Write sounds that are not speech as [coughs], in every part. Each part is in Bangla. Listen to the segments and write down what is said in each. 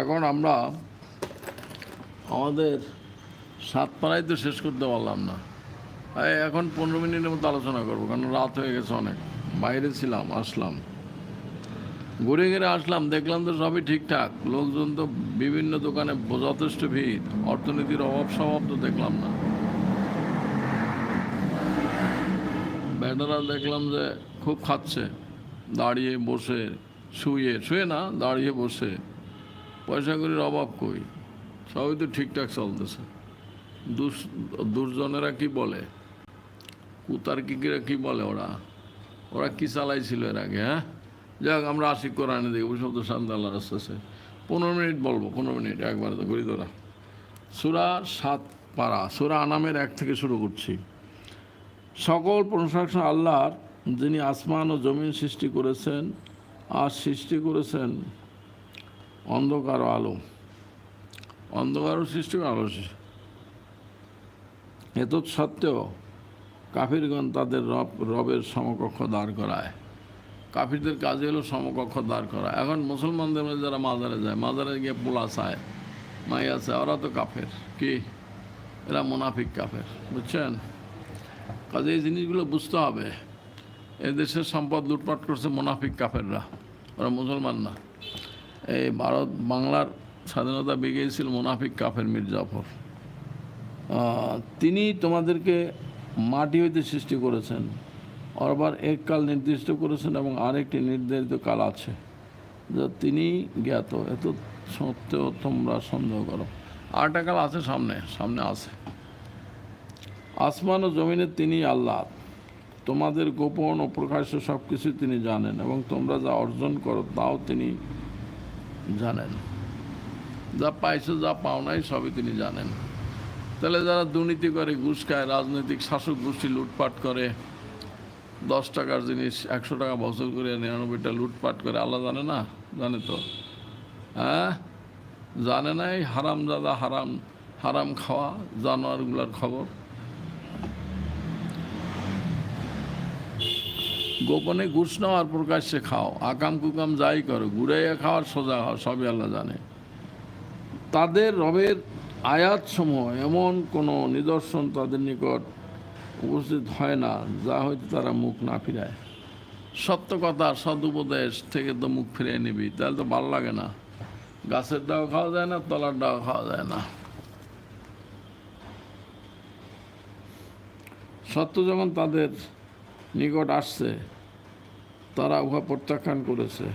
এখন আমরা আমাদের সাত পাড়ায় তো শেষ করতে পারলাম না। এখন পনেরো মিনিটের মতো আলোচনা করব, কারণ রাত হয়ে গেছে অনেক। বাইরে ছিলাম, আসলাম। ঘুরে ঘুরে আসলাম, দেখলাম তো সবই ঠিকঠাক। লোকজন তো বিভিন্ন দোকানে যথেষ্ট ভিড়, অর্থনীতির অভাব স্বভাব তো দেখলাম না। ব্যাটারা দেখলাম যে খুব খাচ্ছে, দাঁড়িয়ে বসে, শুয়ে শুয়ে না, দাঁড়িয়ে বসে। পয়সা করির অভাব কই? সবই তো ঠিকঠাক চলতেছে। দুর্জনেরা কি বলে? কুতার্কিকেরা কি বলে ওরা? ওরা কি চালাইছিল এর আগে হ্যাঁ? যাক, আমরা আশিক কোরআনে দেখব শব্দ শান্ত আল্লাহ রাস্তাছে পনেরো মিনিট বলব, পনেরো মিনিট, একবার তো করি তোরা সুরা সাত পারা, সুরা আনামের এক থেকে শুরু করছি। সকল প্রশংসা আল্লাহর, যিনি আসমান ও জমিন সৃষ্টি করেছেন, আর সৃষ্টি করেছেন অন্ধকার ও আলো। অন্ধকারও সৃষ্টি আলো এত সত্ত্বেও কাফিরগণ তাদের রব, রবের সমকক্ষ দাঁড় করায়। কাফিরদের কাজে হলো সমকক্ষ দাঁড় করা। এখন মুসলমানদের মধ্যে যারা মাজারে যায়, মাজারে গিয়ে পোলা চায়, মাইয়া চায়, ওরা তো কাফের। কি? এরা মুনাফিক কাফের, বুঝছেন? কাজে এই জিনিসগুলো বুঝতে হবে। এ দেশের সম্পদ লুটপাট করছে মুনাফিক কাফেররা। ওরা মুসলমান না। এই ভারত বাংলার স্বাধীনতা বিগিয়েছিল মুনাফিক কাফের মীর জাফর। তিনি তোমাদেরকে মাটি হইতে সৃষ্টি করেছেন। আবার এক কাল নির্দিষ্ট করেছেন এবং আরেকটি নির্ধারিত কাল আছে। যা তিনি জ্ঞাত। এত সত্ত্বেও তোমরা সন্দেহ করো। আরেকটা কাল আছে সামনে সামনে আছে। আসমান ও জমিনে তিনি আল্লাহ। তোমাদের গোপন ও প্রকাশ্য সব কিছু তিনি জানেন এবং তোমরা যা অর্জন করো তাও তিনি জানেন। যা পাইছো, যা পাও নাই, সবই তিনি জানেন। তাহলে যারা দুর্নীতি করে, ঘুষ খায়, রাজনৈতিক শাসক গোষ্ঠী লুটপাট করে, দশ টাকার জিনিস, একশো টাকা বছর করে নিরানব্বইটা লুটপাট করে, আল্লাহ জানে না? জানে তো। হ্যাঁ? জানে না এই হারাম দাদা হারাম হারাম খাওয়া, জানোয়ারগুলার খবর। গোপনে ঘুষ নেওয়ার প্রকাশ্যে খাও, আকাম কুকাম যাই করো, ঘুরাইয়া খাওয়ার সোজা খাও সবই আল্লাহ জানে। তাদের রবের আয়াতসমূহ এমন কোনো নিদর্শন তাদের নিকট উপস্থিত হয় না, যা হয়তো তারা মুখ না ফিরায়। সত্য কথা সদুপদেশ থেকে তো মুখ ফিরিয়ে নিবি, তাহলে তো ভালো লাগে না। গাছের ডাও খাওয়া যায় না, তলার ডাও খাওয়া যায় না। সত্য যখন তাদের নিকট আসছে তারা উহা প্রত্যাখ্যান করেছে।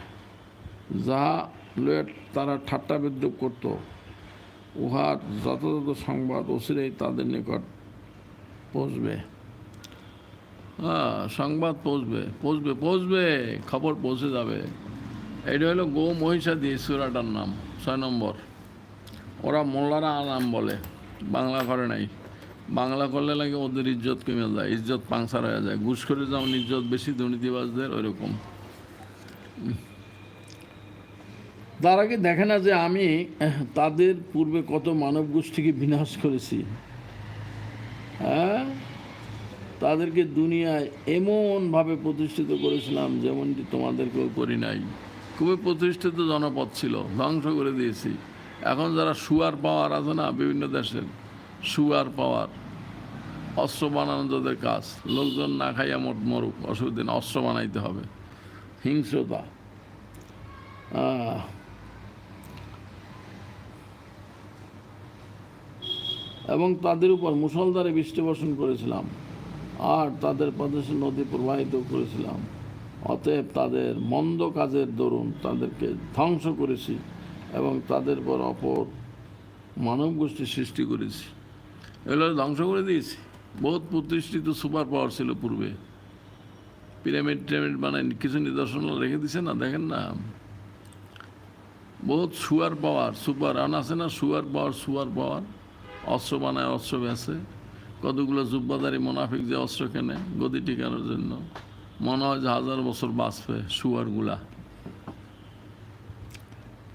যাহা লয়ে তারা ঠাট্টা বিদ্রুপ করত উহার যথাযথ সংবাদ অচিরেই তাদের নিকট পৌঁছবে। হ্যাঁ সংবাদ পৌঁছবে পৌঁছবে পৌঁছবে, খবর পৌঁছে যাবে। এটা হলো গো মহিষাদি সুরাটার নাম, ছয় নম্বর। ওরা মোল্লারা নাম বলে, বাংলা ঘরে নাই। বাংলা করলে লাগে ওদের ইজ্জত কমে যায়, ইজ্জত পাংসার হয়ে যায়। ঘুষ করে যেমন ইজ্জত বেশি দুর্নীতিবাজদের ওইরকম। তারা কি দেখে না যে আমি তাদের পূর্বে কত মানব গোষ্ঠীকে বিনাশ করেছি। হ্যাঁ? তাদেরকে দুনিয়ায় এমনভাবে প্রতিষ্ঠিত করেছিলাম যেমনটি তোমাদেরকেও করি নাই। খুবই প্রতিষ্ঠিত জনপদ ছিল, ধ্বংস করে দিয়েছি। এখন যারা সুয়ার পাওয়ার আছে না, বিভিন্ন দেশের সুয়ার পাওয়ার অস্ত্র বানানো যাদের কাজ। লোকজন না খাইয়া মোট মরুক অসুবিধা নেই, অস্ত্র বানাইতে হবে। হিংস্রতা। এবং তাদের উপর মুসলধারে বৃষ্টি বর্ষণ করেছিলাম আর তাদের প্রদেশে নদী প্রবাহিত করেছিলাম। অতএব তাদের মন্দ কাজের দরুন তাদেরকে ধ্বংস করেছি এবং তাদের পর অপর মানব গোষ্ঠী সৃষ্টি করেছি। এগুলো ধ্বংস করে দিয়েছি। বহুত প্রতিষ্ঠিত সুপার পাওয়ার ছিল পূর্বে। পিরামিড টিরামিড বানায় কিছু নিদর্শন রেখে দিছে না? দেখেন না। বহুত সুয়ার পাওয়ার, সুপার আন আছে না সুয়ার পাওয়ার সুয়ার পাওয়ার? অস্ত্র বানায়, অস্ত্র বেছে। কতগুলো জুব্বাদারি মোনাফিক যে অস্ত্র কেনে গদি টিকানোর জন্য। মনে হয় যে হাজার বছর বাঁচবে সুয়ারগুলা।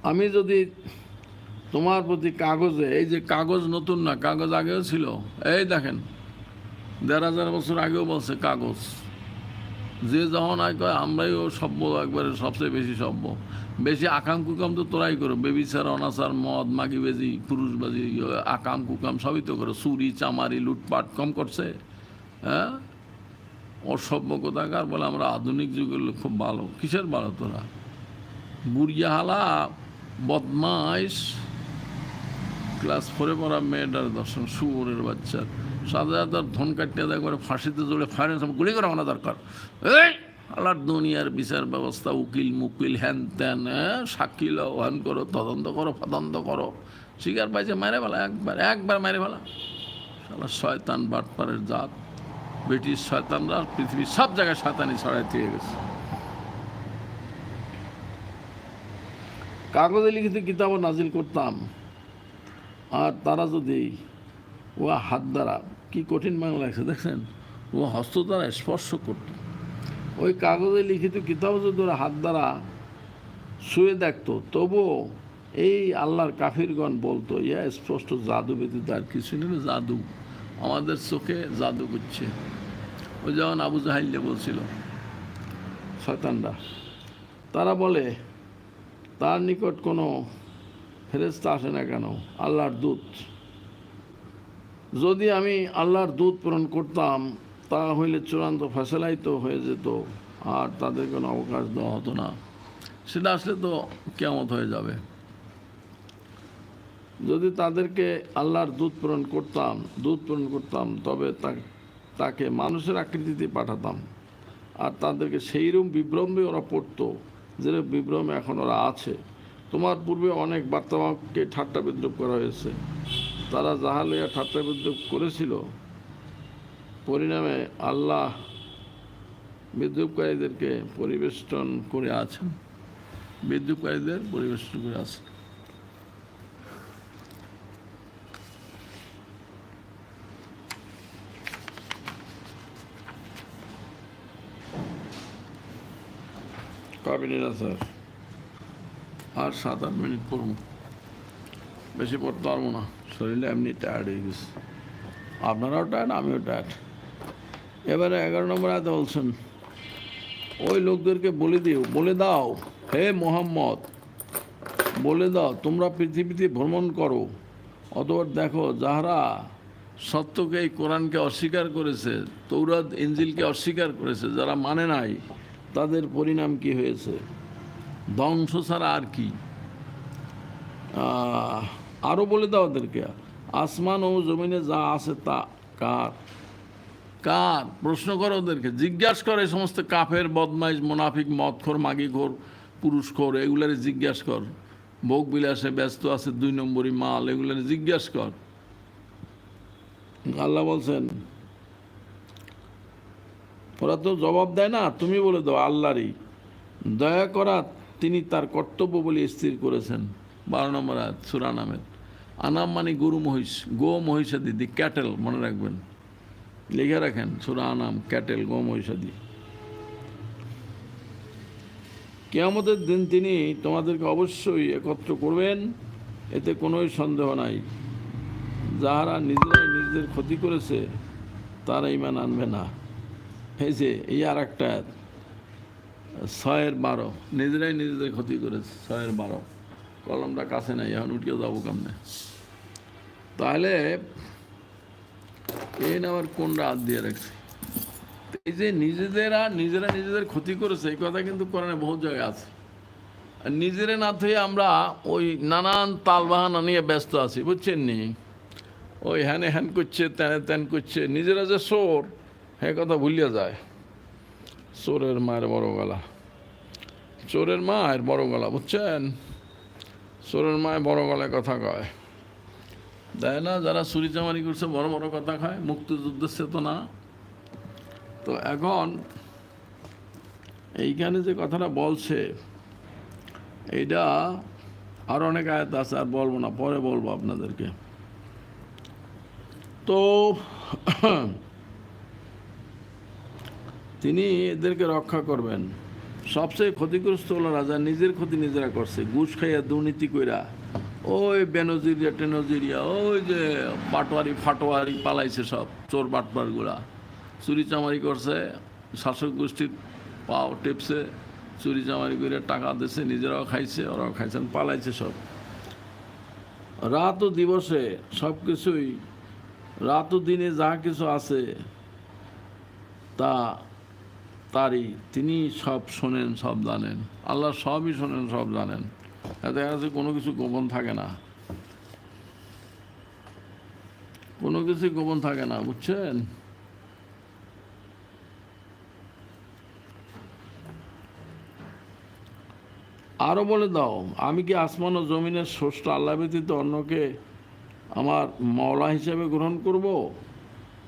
আমি যদি তোমার প্রতি কাগজে, এই যে কাগজ নতুন না, কাগজ আগেও ছিল। এই দেখেন দেড় হাজার বছর আগেও বলছে কাগজ। যে যখন আয় কয়, আমরাই ও সভ্য, একবারে সবচেয়ে বেশি সভ্য। বেশি আকাম কুকাম তো তোরাই করো। বেবিচার অনাচার, মদ, মাগিবাজি, পুরুষবাজি, আকাম কুকাম সবই তো করো। চুরি, চামারি, লুটপাট কম করছে। হ্যাঁ? অসভ্য কোথাকার বলে আমরা আধুনিক যুগের লোক খুব ভালো। কিসের ভালো তোরা? বুড়িয়া হালা বদমাইশ। ক্লাস ফোরে পড়া মেয়েটার দর্শন সুরের বাচ্চার। সাদা তার ধন কাটিয়ে দেয় করে ফাঁসিতে ফায়ারের সময় গুলি করে আনা দরকার। এই, আল্লাহর দুনিয়ার বিচার ব্যবস্থা, উকিল, মুকিল, হ্যান ত্যান হ্যাঁ সাক্ষী লও হ্যান করো, তদন্ত করো, ফদন্ত করো। শিকার পাইছে মেরে ফেলা, একবার একবার মেরে ফেলা। সালা শয়তান বাটপারের জাত। ব্রিটিশ শয়তানরা পৃথিবীর সব জায়গায় শয়তানি ছড়াই দিয়ে গেছে। কাগজে লিখিত কিতাবও নাজিল করতাম। আর তারা যদি ও হাত দ্বারা। কি কঠিন বাংলা লাগছে দেখছেন? ও হস্ত দ্বারা স্পর্শ করত। ওই কাগজে লিখিত কিতাব যদি ওরা হাত দ্বারা শুয়ে দেখতো, তবুও এই আল্লাহর কাফিরগণ বলতো, ইয়া স্পষ্ট জাদু ব্যতীত আর কিছু নেই জাদু। আমাদের চোখে জাদু করছে। ওই যেমন আবু জাহাইল্লে বলছিল, শয়তানরা। তারা বলে, তার নিকট কোনো ফেরেস্তা আসে না কেন? আল্লাহর দূত। যদি আমি আল্লাহর দুধ পূরণ করতাম তা হইলে চূড়ান্ত ফেসলাই তো হয়ে যেত, আর তাদের কোনো অবকাশ দেওয়া হতো না। সেটা আসলে তো কেমত হয়ে যাবে। যদি তাদেরকে আল্লাহর দুধ পূরণ করতাম দুধ পূরণ করতাম, তবে তাকে মানুষের আকৃতিতে পাঠাতাম। আর তাদেরকে সেইরকম বিভ্রমে ওরা পড়তো যেরকম বিভ্রমে এখন ওরা আছে। তোমার পূর্বে অনেক বার্তাবাহককে ঠাট্টা বিদ্রুপ করা হয়েছে। তারা যাহা লইয়া ঠাট্টা বিদ্রুপ করেছিল, পরিণামে আল্লাহ বিদ্রুপকারীদেরকে পরিবেষ্টন করে আছেন বিদ্রুপকারীদের পরিবেষ্টন করে আছেন কবিনীরা স্যার আর সাত আট মিনিট পড়ব বেশি পড়তে পারব না। শরীরে এমনি টায়ার্ড হয়ে গেছে। আপনারাও টায়ার্ড আমিও টায়ার্ড এবারে এগারো নম্বর আয়তে বলছেন, ওই লোকদেরকে বলে দিও, বলে দাও, হে মোহাম্মদ, বলে দাও, তোমরা পৃথিবীতে ভ্রমণ করো। অতবার দেখো, যাহারা সত্যকে, এই কোরআনকে অস্বীকার করেছে তৌরাত ইঞ্জিলকে অস্বীকার করেছে, যারা মানে নাই, তাদের পরিণাম কি হয়েছে? ধ্বংস ছাড়া আর কি? আহ, আরও বলে দাও ওদেরকে আসমান ও জমিনে যা আছে তা কার? কার? প্রশ্ন করো ওদেরকে জিজ্ঞাসা করে এই সমস্ত কাফের বদমাইশ মোনাফিক মদখোর মাগিখোর পুরুষখোর এগুলারে জিজ্ঞাসা কর। ভোগ বিলাসে ব্যস্ত আছে দুই নম্বরই মাল এগুলারে জিজ্ঞাসা কর। আল্লাহ বলছেন ওরা তো জবাব দেয় না তুমি বলে দাও আল্লাহরই। দয়া করা তিনি তার কর্তব্য বলে স্থির করেছেন। বারো নম্বর সুরা নামের। আনাম মানে গরু মহিষ, গো মহিষাদি, দি ক্যাটেল, মনে রাখবেন। লিখে রাখেন, সুরা আনাম, ক্যাটেল, গো মহিষাদি। কেয়ামতের দিন তিনি তোমাদেরকে অবশ্যই একত্র করবেন, এতে কোনোই সন্দেহ নাই। যাহারা নিজেরাই নিজেদের ক্ষতি করেছে, তারা ইমান আনবে না। যে, এই আর একটা ছয়ের বারো, নিজেরাই নিজেদের ক্ষতি করেছে, ছয়ের বারো। কলমটা কাছে নাই এখন উঠিয়ে যাব কেমনে? তাহলে এই আবার কোন রাত দিয়ে রাখছে? এই যে নিজেদেরা, নিজেরা নিজেদের ক্ষতি করেছে, এই কথা কিন্তু কোরআনে বহু জায়গায় আছে। নিজেরা না থেকে আমরা ওই নানান তালবাহানা নিয়ে ব্যস্ত আছি, বুঝছেন নি? ওই হ্যানে হ্যান করছে ত্যানে ত্যান করছে, নিজেরা যে সোর হ্যাঁ কথা ভুলিয়া যায়। চোরের মায়ের বড় গলা। চোরের মায়ের বড় গলা, বুঝছেন? চোরের মায় বড় গলায় কথা কয়। দেয় না, যারা চুরি চামারি করছে, বড় বড় কথা খায়, মুক্তিযুদ্ধের চেতনা। তো এখন এইখানে যে কথাটা বলছে, এইটা আর অনেক আয়াত আছে, আর বলব না, পরে বলব আপনাদেরকে। তো [clears throat] তিনি এদেরকে রক্ষা করবেন। সবচেয়ে ক্ষতিগ্রস্ত হলো রাজা নিজের ক্ষতি নিজেরা করছে। ঘুষ খাইয়া দুর্নীতি কইরা। ওই বেনজিরিয়া, টেনজিরিয়া, ওই যে পাটোয়ারি, ফাটোয়ারি পালাইছে সব, চোর বাটপারগুলা। চুরি চামারি করছে, শাসক গোষ্ঠীর পাও টেপছে, চুরি চামারি করে টাকা দিছে, নিজেরাও খাইছে, ওরাও খাইছেন পালাইছে সব। রাত ও দিবসে সব কিছুই রাত ও দিনে যা কিছু আছে, তা তারই তিনি সব শোনেন, সব জানেন। আল্লাহ সবই শোনেন, সব জানেন। এতে কাছে কোনো কিছু গোপন থাকে না। কোনো কিছু গোপন থাকে না, বুঝছেন? আরও বলে দাও, আমি কি আসমান ও জমিনের স্রষ্টা আল্লাহ ব্যতীত অন্যকে আমার মওলা হিসেবে গ্রহণ করব?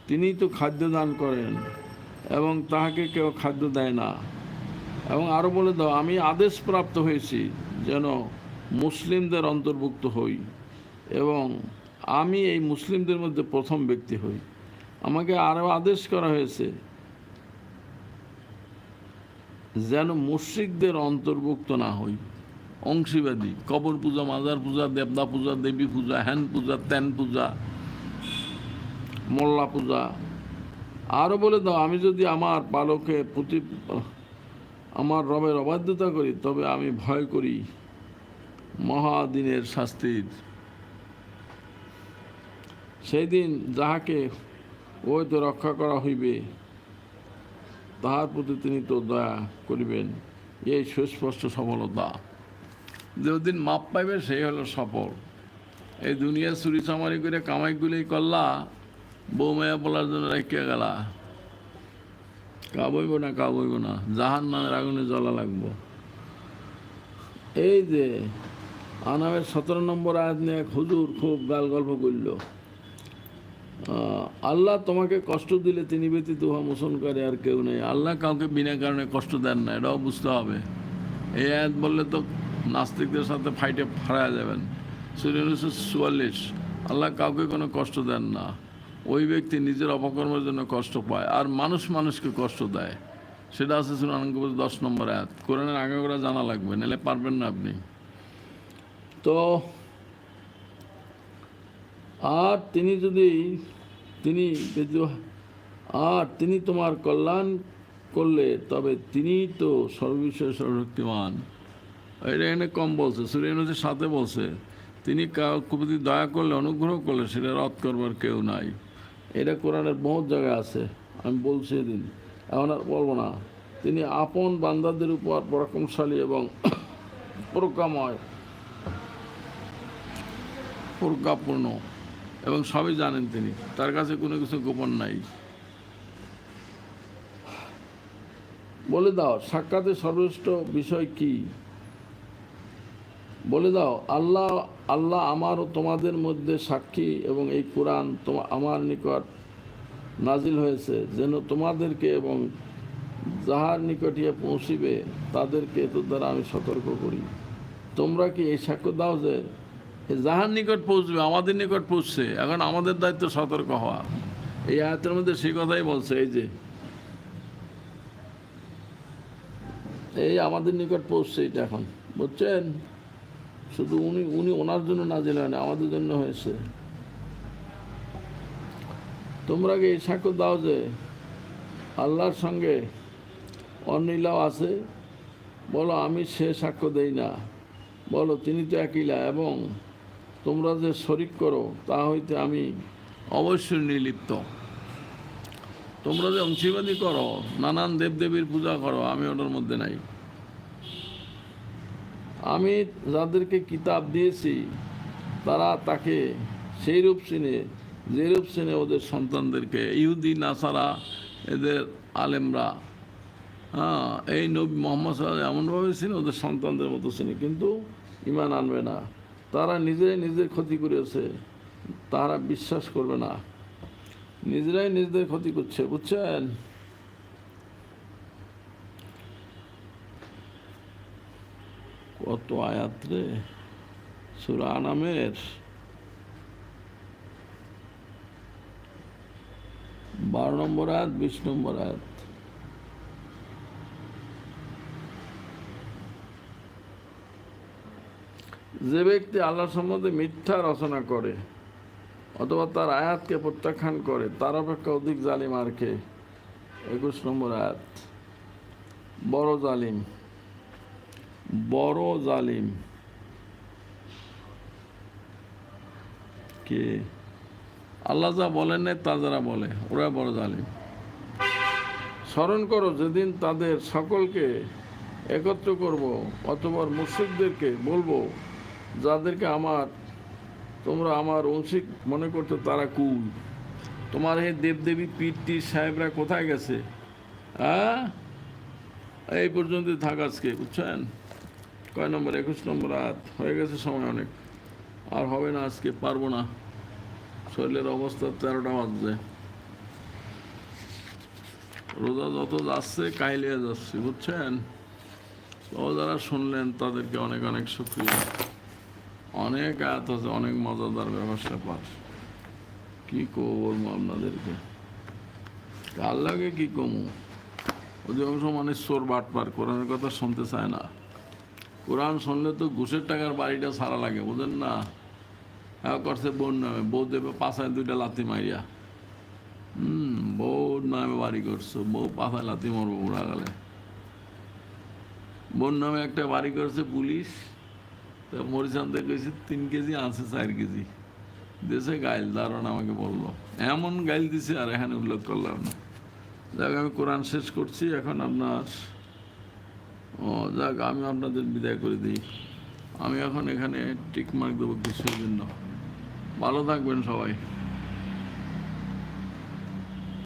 তিনিই তো খাদ্য দান করেন। এবং তাহাকে কেউ খাদ্য দেয় না। এবং আরও বলে দাও, আমি আদেশ প্রাপ্ত হয়েছি যেন মুসলিমদের অন্তর্ভুক্ত হই এবং আমি এই মুসলিমদের মধ্যে প্রথম ব্যক্তি হই। আমাকে আরও আদেশ করা হয়েছে যেন মুশ্রিকদের অন্তর্ভুক্ত না হই। অংশীবাদী, কবর পূজা, মাজার পূজা, দেবদা পূজা, দেবী পূজা হ্যান পূজা ত্যান পূজা, মোল্লা পূজা আরও বলে দাও, আমি যদি আমার পালকে প্রতি আমার রবের অবাধ্যতা করি, তবে আমি ভয় করি মহাদিনের শাস্তির। সেই দিন যাহাকে ওইতে রক্ষা করা হইবে, তাহার প্রতি তিনি তো দয়া করিবেন। এই সুস্পষ্ট সফলতা। যেদিন মাপ পাইবে, সেই হলো সফল। এই দুনিয়া চুরি চামারি করে কামাইগুলি করলা বৌমায়া বলার জন্য রেখে গেলা। কাবইব না কাবইব না। জাহান নামের আগুনে জ্বলা লাগবো। এই যে আনামের সতেরো নম্বর আয়াত নিয়ে হুজুর খুব গাল গল্প করল। আল্লাহ তোমাকে কষ্ট দিলে তিনি ব্যতীত উহা করে আর কেউ নেই। আল্লাহ কাউকে বিনা কারণে কষ্ট দেন না, এটাও বুঝতে হবে। এই আয়াত বললে তো নাস্তিকদের সাথে ফাইটে ফারা যাবেন। সুরে উনিশশো চুয়াল্লিশ, আল্লাহ কাউকে কোনো কষ্ট দেন না। ওই ব্যক্তি নিজের অপকর্মের জন্য কষ্ট পায় আর মানুষ মানুষকে কষ্ট দেয়। সেটা আছে সুনানঙ্গ দশ নম্বর আয়াত। কোরআনের আগে করে জানা লাগবে, নাহলে পারবেন না আপনি। তো, আর তিনি যদি, তিনি আর তিনি তোমার কল্যাণ করলে তবে তিনিই তো সর্ববিষয়ে সর্বশক্তিমান। এটা এখানে কম বলছে সুরেন হচ্ছে সাথে বলছে, তিনি কাউকে প্রতি দয়া করলে, অনুগ্রহ করলে, সেটা রদ করবার কেউ নাই। এটা কোরআনের বহুত জায়গায় আছে, আমি বলছি এদিন। এখন আর বলব না। তিনি আপন বান্দাদের উপর পরাক্রমশালী এবং [coughs] প্রজ্ঞাময় প্রজ্ঞাপূর্ণ এবং সবই জানেন তিনি। তার কাছে কোনো কিছু গোপন নাই। বলে দাও, সাক্ষাতের সর্বশ্রেষ্ঠ বিষয় কি? বলে দাও, আল্লাহ আল্লাহ আমার ও তোমাদের মধ্যে সাক্ষী এবং এই কোরআন তোমা, আমার নিকট নাজিল হয়েছে, যেন তোমাদেরকে এবং যাহার নিকটিয়ে পৌঁছিবে, তাদেরকে এত দ্বারা আমি সতর্ক করি। তোমরা কি এই সাক্ষ্য দাও যে যাহার নিকট পৌঁছবে, আমাদের নিকট পৌঁছছে, এখন আমাদের দায়িত্ব সতর্ক হওয়া। এই আয়তের মধ্যে সেই কথাই বলছে, এই যে, এই আমাদের নিকট পৌঁছছে এটা এখন, বুঝছেন? শুধু উনি উনি ওনার জন্য নাজিল হয় না, আমাদের জন্য হয়েছে। তোমরা কি সাক্ষ্য দাও যে আল্লাহর সঙ্গে অনিলাও আছে? বলো, আমি সে সাক্ষ্য দেই না। বলো, তিনি তো একইলা এবং তোমরা যে শরিক করো, তা হইতে আমি অবশ্যই নির্লিপ্ত। তোমরা যে অংশীবাদী করো, নানান দেবদেবীর পূজা করো, আমি ওটার মধ্যে নাই। আমি যাদেরকে কিতাব দিয়েছি, তারা তাকে সেই রূপ চিনে যে রূপ চিনে ওদের সন্তানদেরকে। ইহুদি, নাসারা, এদের আলেমরা হ্যাঁ এই নবী মোহাম্মদ সাল্লাহ এমনভাবে চিনে, ওদের সন্তানদের মতো চিনে, কিন্তু ইমান আনবে না। তারা নিজেরাই নিজের ক্ষতি করেছে, তারা বিশ্বাস করবে না। নিজেরাই নিজেদের ক্ষতি করছে, বুঝছেন? কত আয়াত রে সুরা আনামের বারো নম্বর আয়াত, বিশ নম্বর আয়াত। যে ব্যক্তি আল্লাহ সম্বন্ধে মিথ্যা রচনা করে অথবা তার আয়াতকে প্রত্যাখ্যান করে, তার অপেক্ষা অধিক জালিম আর কে? একুশ নম্বর আয়াত। বড় জালিম। বড় জালিম। কে? আল্লাহ যা বলেন নাই তা যারা বলে ওরা বড় জালিম। স্মরণ করো, যেদিন তাদের সকলকে একত্র করব অথবা মুসিদদেরকে বলব, যাদেরকে আমার, তোমরা আমার অংশিক মনে করতে তারা কুল। তোমার এই দেবদেবী পীরটি সাহেবরা কোথায় গেছে? হ্যাঁ এই পর্যন্ত থাক আজকে, বুঝছেন? কয় নম্বর, একুশ নম্বর রাত। হয়ে গেছে সময় অনেক। আর হবে না আজকে, পারব না। শরীরের অবস্থা তেরোটা বাজছে। রোজা যত যাচ্ছে, কাইলিয়ে যাচ্ছে, বুঝছেন? তো যারা শুনলেন, তাদেরকে অনেক অনেক শুক্রিয়া। অনেক আয়াত আছে, অনেক মজাদার ব্যবসা পার কি করব আপনাদেরকে? কার লাগে কি কমু? অধিকাংশ মানুষ চোর বাটপার, কোরআনের কথা শুনতে চায় না। কোরআন শুনলে তো ঘুষের টাকার বাড়িটা সারা লাগে, বুঝেন না? হ্যাঁ করছে বোন নামে, বউ দেবে পাশায় দুইটা লাথি মারিয়া হুম বউ নামে বাড়ি করছ, বউ পাশায় লাথি মারবো উড়া গেলে। বোন নামে একটা বাড়ি করছে পুলিশ, তা মরিচান দেখেছি তিন কেজি আছে চার কেজি। দেশে গাইল দারণ আমাকে বলল। এমন গাইল দিছে, আর এখানে উল্লেখ করলাম না। যাক, আমি কোরআন শেষ করছি, এখন আপনার ও, যাক, আমি আপনাদের বিদায় করে দিই। আমি এখন এখানে টিক মার্ক দেবো কিছুর জন্য। ভালো থাকবেন সবাই।